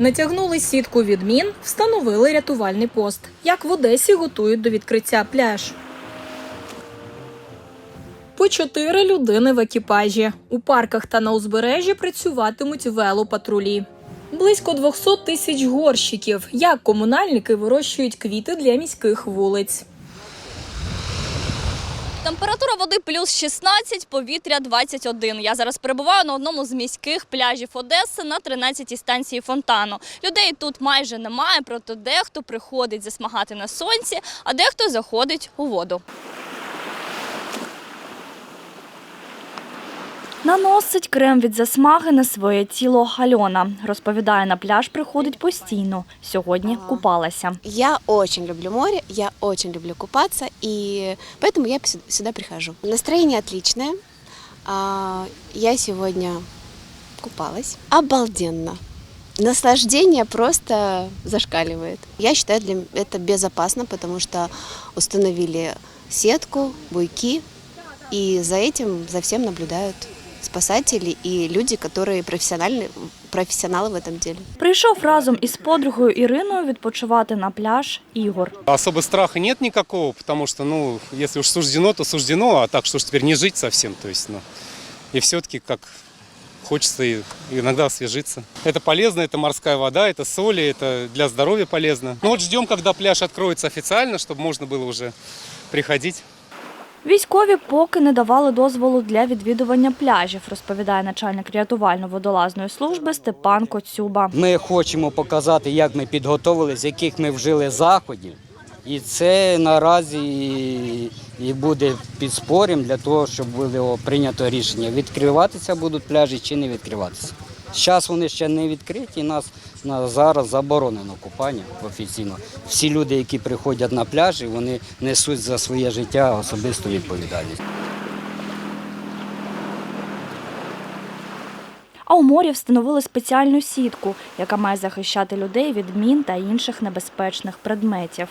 Натягнули сітку від мін, встановили рятувальний пост. Як в Одесі готують до відкриття пляж. По чотири людини в екіпажі. У парках та на узбережжі працюватимуть велопатрулі. Близько 200 тисяч горщиків. Як комунальники вирощують квіти для міських вулиць. Температура води плюс 16, повітря 21. Я зараз перебуваю на одному з міських пляжів Одеси на 13-й станції фонтану. Людей тут майже немає, проте дехто приходить засмагати на сонці, а дехто заходить у воду. Наносить крем від засмаги на своє тіло Альона. Розповідає, на пляж приходить постійно. Сьогодні купалася. Я очень люблю море, я очень люблю купаться, и поэтому я сю- сюда прихожу. Настроение отличное. А, Я сегодня купалась. Обалденно. Наслаждение просто зашкаливает. Я считаю, для м- это безопасно, потому что установили сетку, буйки, и за этим, за всем наблюдают спасатели и люди, которые профессиональны, профессионалы в этом деле. Прийшов разом із подругою Іриною відпочивати на пляж Ігор. Особо страха нет никакого, потому что, ну, если уж суждено, то суждено, а так что ж теперь не жить совсем, то есть, ну, и все-таки как хочется и иногда освежиться. Это полезно, это морская вода, это соли, это для здоровья полезно. Ну вот ждем, когда пляж откроется официально, чтобы можно было уже приходить. Військові поки не давали дозволу для відвідування пляжів, розповідає начальник рятувально-водолазної служби Степан Коцюба. Ми хочемо показати, як ми підготовились, яких ми вжили заходів. І це наразі і- буде підспорем для того, щоб було прийнято рішення, відкриватися будуть пляжі чи не відкриватися. Зараз вони ще не відкриті, нас зараз заборонено купання офіційно. Всі люди, які приходять на пляжі, вони несуть за своє життя особисту відповідальність. А у морі встановили спеціальну сітку, яка має захищати людей від мін та інших небезпечних предметів.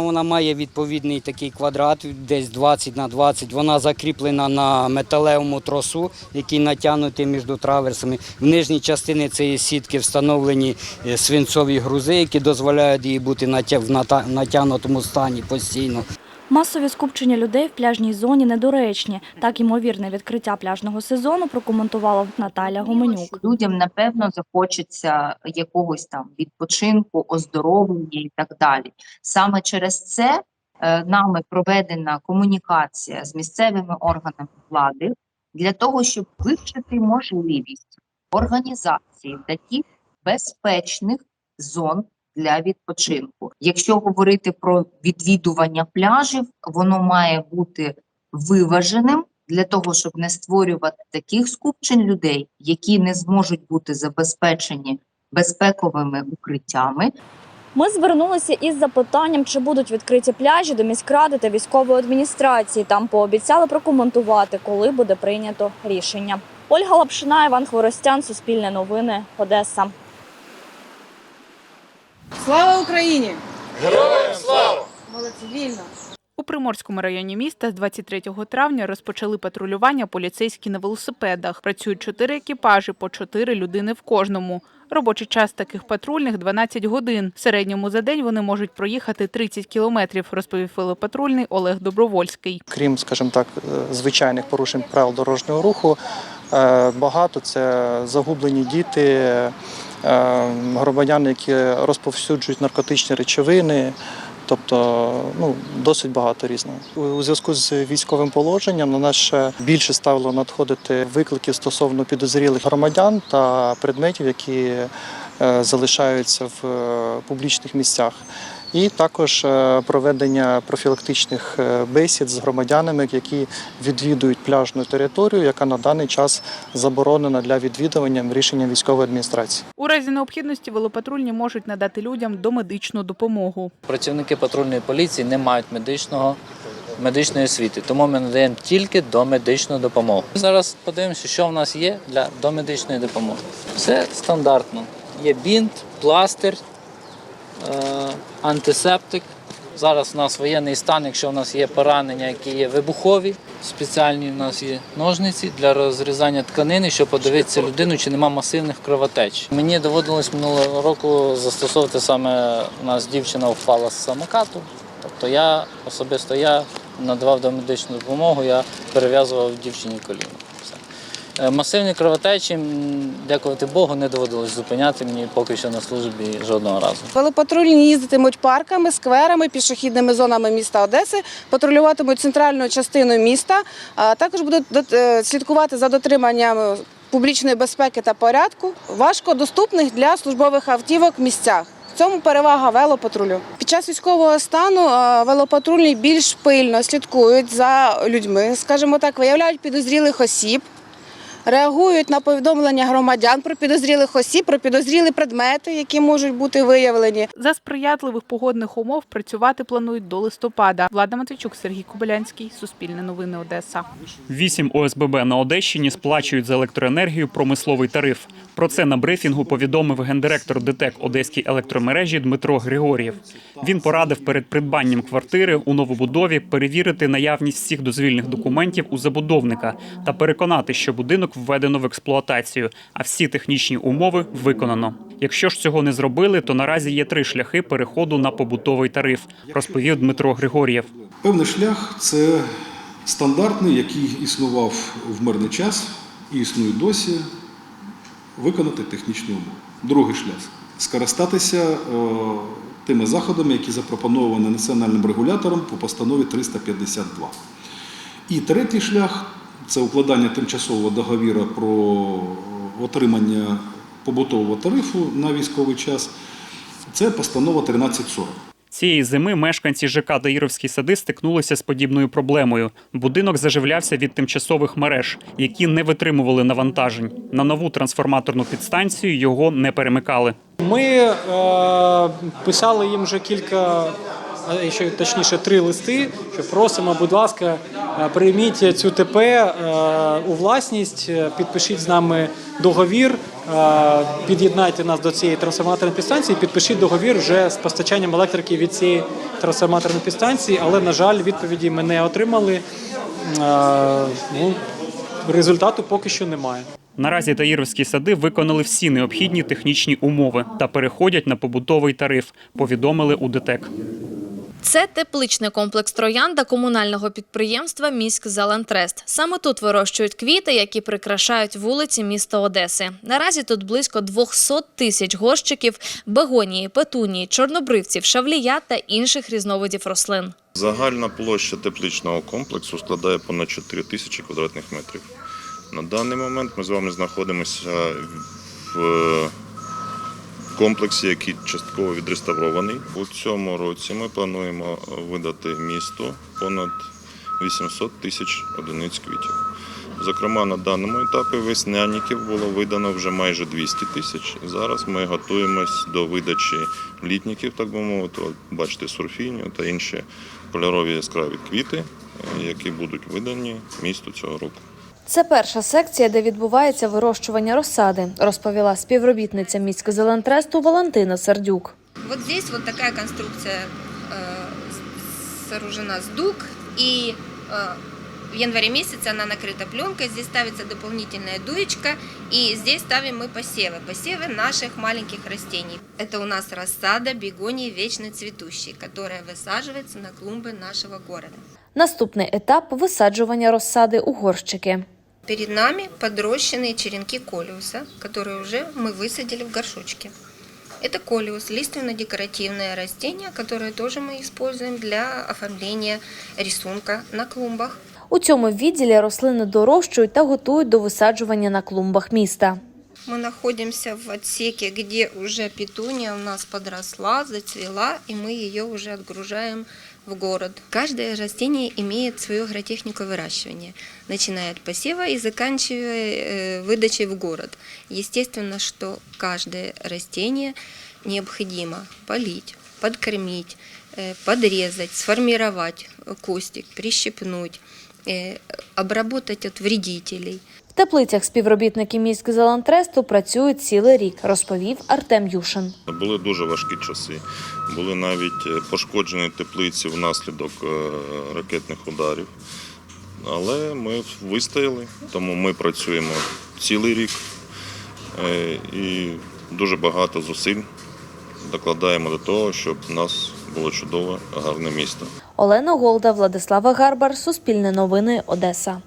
Вона має відповідний такий квадрат, десь 20 на 20. Вона закріплена на металевому тросу, який натягнутий між траверсами. В нижній частині цієї сітки встановлені е, свинцові грузи, які дозволяють їй бути в натягнутому стані постійно. Масові скупчення людей в пляжній зоні недоречні. Так ймовірне відкриття пляжного сезону прокоментувала Наталя Гоменюк. людям напевно захочеться якогось там відпочинку, оздоровлення і так далі. Саме через це е, нами проведена комунікація з місцевими органами влади для того, щоб вивчити можливість організації таких безпечних зон для відпочинку. Якщо говорити про відвідування пляжів, воно має бути виваженим для того, щоб не створювати таких скупчень людей, які не зможуть бути забезпечені безпековими укриттями, Ми звернулися із запитанням, чи будуть відкриті пляжі до міськради та військової адміністрації. Там пообіцяли прокоментувати, коли буде прийнято рішення. Ольга Лапшина, Іван Хворостян, Суспільне новини, Одеса. Слава Україні! Героям слава! Молодці, вільно! У Приморському районі міста з 23 травня розпочали патрулювання поліцейські на велосипедах. Працюють чотири екіпажі по чотири людини в кожному. Робочий час таких патрульних 12 годин. В середньому за день вони можуть проїхати 30 кілометрів, розповів велопатрульний Олег Добровольський. крім, скажімо так, е, звичайних порушень правил дорожнього руху, е, багато це загублені діти, е, громадяни, які розповсюджують наркотичні речовини. Тобто ну, досить багато різного. У- У зв'язку з військовим положенням на нас ще більше ставило надходити викликів стосовно підозрілих громадян та предметів, які е, залишаються в е, публічних місцях. І також е, проведення профілактичних е, бесід з громадянами, які відвідують пляжну територію, яка на даний час заборонена для відвідування рішенням військової адміністрації. У разі необхідності велопатрульні можуть надати людям домедичну допомогу. Працівники патрульної поліції не мають медичного медичної освіти, тому ми надаємо тільки домедичну допомогу. Зараз подивимося, що в нас є для домедичної допомоги. Все стандартно. Є бінт, пластир, антисептик, Зараз у нас воєнний стан, якщо у нас є поранення, які є вибухові, спеціальні у нас є ножниці для розрізання тканини, щоб подивитися людину, чи нема масивних кровотеч. Мені доводилось минулого року застосовувати саме у нас дівчина впала з самокату. Тобто я особисто я надавав домедичну допомогу, я перев'язував дівчині коліно. Е, Масивні кровотечі, дякувати Богу, не доводилось зупиняти мені поки що на службі жодного разу. Велопатрульні їздитимуть парками, скверами, пішохідними зонами міста Одеси, патрулюватимуть центральну частину міста, а також будуть е, слідкувати за дотриманням публічної безпеки та порядку, важко доступних для службових автівок місцях. В цьому перевага велопатрулю. Під час військового стану е, велопатрульні більш пильно слідкують за людьми, скажімо так, виявляють підозрілих осіб. Реагують на повідомлення громадян про підозрілих осіб, про підозрілі предмети, які можуть бути виявлені. За сприятливих погодних умов працювати планують до листопада. Влада Матвійчук, Сергій Кобилянський, Суспільне новини Одеса. Вісім ОСББ на Одещині сплачують за електроенергію промисловий тариф. Про це на брифінгу повідомив гендиректор ДТЕК Одеській електромережі Дмитро Григор'єв. Він порадив перед придбанням квартири у новобудові перевірити наявність всіх дозвільних документів у забудовника та переконати, що будинок введено в експлуатацію, а всі технічні умови виконано. Якщо ж цього не зробили, то наразі є три шляхи переходу на побутовий тариф, розповів Дмитро Григор'єв. Певний шлях це стандартний, який існував в мирний час і існує досі, виконати технічні умови. Другий шлях скористатися е, тими заходами, які запропоновані національним регулятором по постанові 352. І третій шлях це укладання тимчасового договіру про отримання побутового тарифу на військовий час. Це постанова 1340. Цієї зими мешканці ЖК Даїровські сади стикнулися з подібною проблемою. Будинок заживлявся від тимчасових мереж, які не витримували навантажень. На нову трансформаторну підстанцію його не перемикали. Ми е, писали їм вже кілька, е, ще точніше, три листи, що просимо, будь ласка, е, прийміть цю ТП е, у власність, е, підпишіть з нами договір, під'єднайте нас до цієї трансформаторної підстанції, підпишіть договір вже з постачанням електрики від цієї трансформаторної підстанції, але, на жаль, відповіді ми не отримали. Ну, результату поки що немає. Наразі Таїровські сади виконали всі необхідні технічні умови та переходять на побутовий тариф. Повідомили у ДТЕК. Це тепличний комплекс троянда комунального підприємства «Міськзалантрест». Саме тут вирощують квіти, які прикрашають вулиці міста Одеси. Наразі тут близько 200 тисяч горщиків, бегонії, петунії, чорнобривців, шавлія та інших різновидів рослин. Загальна площа тепличного комплексу складає понад 4 тисячі квадратних метрів. На даний момент ми з вами знаходимося в комплексі, який частково відреставрований. У цьому році ми плануємо видати місту понад 800 тисяч одиниць квітів. Зокрема, на даному етапі веснянників було видано вже майже 200 тисяч. Зараз ми готуємось до видачі літників, так би мовити. Бачите, сурфіню та інші кольорові яскраві квіти, е, які будуть видані місту цього року. Це перша секція, де відбувається вирощування розсади, розповіла співробітниця міськзелентресту Валентина Сердюк. Вот здесь вот такая конструкция э, сооружена с дуг, и э, в январе месяце она накрыта пленкой, здесь ставится дополнительная дуечка, и здесь ставим мы посевы, посевы наших маленьких растений. Это у нас рассада бегонии вечно цветущей, которая высаживается на клумбы нашего города. Наступний етап висаджування розсади у горщики. Перед нами подрощенные черенки колиуса, которые уже мы высадили в горшочке. Это колиус, лиственно-декоративное растение, которое тоже мы используем для оформления рисунка на клумбах. У цьому відділі рослини дорощують та готують до висаджування на клумбах міста. Мы находимся в отсеке, где уже петуния у нас подросла, зацвела, и мы ее уже отгружаем в город. Каждое растение имеет свою агротехнику выращивания, начиная от посева и заканчивая э, выдачей в город. Естественно, что каждое растение необходимо полить, подкормить, э, подрезать, сформировать кустик, прищипнуть, э, обработать от вредителей. В теплицях співробітники міськзелентресту працюють цілий рік, розповів Артем Юшин. Були дуже важкі часи. Були навіть е, пошкоджені теплиці внаслідок е, ракетних ударів. Але ми вистояли, тому ми працюємо цілий рік е, і дуже багато зусиль докладаємо до того, щоб у нас було чудове, гарне місто. Олена Голда, Владислава Гарбар, Суспільне новини, Одеса.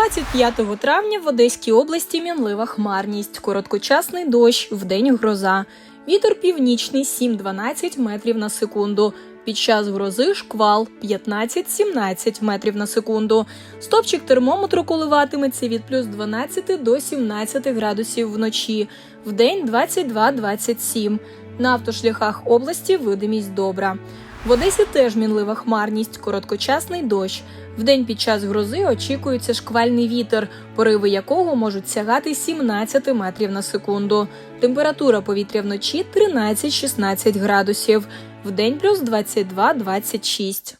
25 травня в Одеській області мінлива хмарність, короткочасний дощ, вдень гроза. Вітер північний 7-12 метрів на секунду. Під час грози шквал 15-17 метрів на секунду. Стопчик термометру коливатиметься від плюс 12 до 17 градусів вночі, вдень 22-27. На автошляхах області видимість добра. В Одесі теж мінлива хмарність, короткочасний дощ. Вдень під час грози очікується шквальний вітер, пориви якого можуть сягати 17 метрів на секунду. Температура повітря вночі 13-16 градусів, вдень плюс 22-26.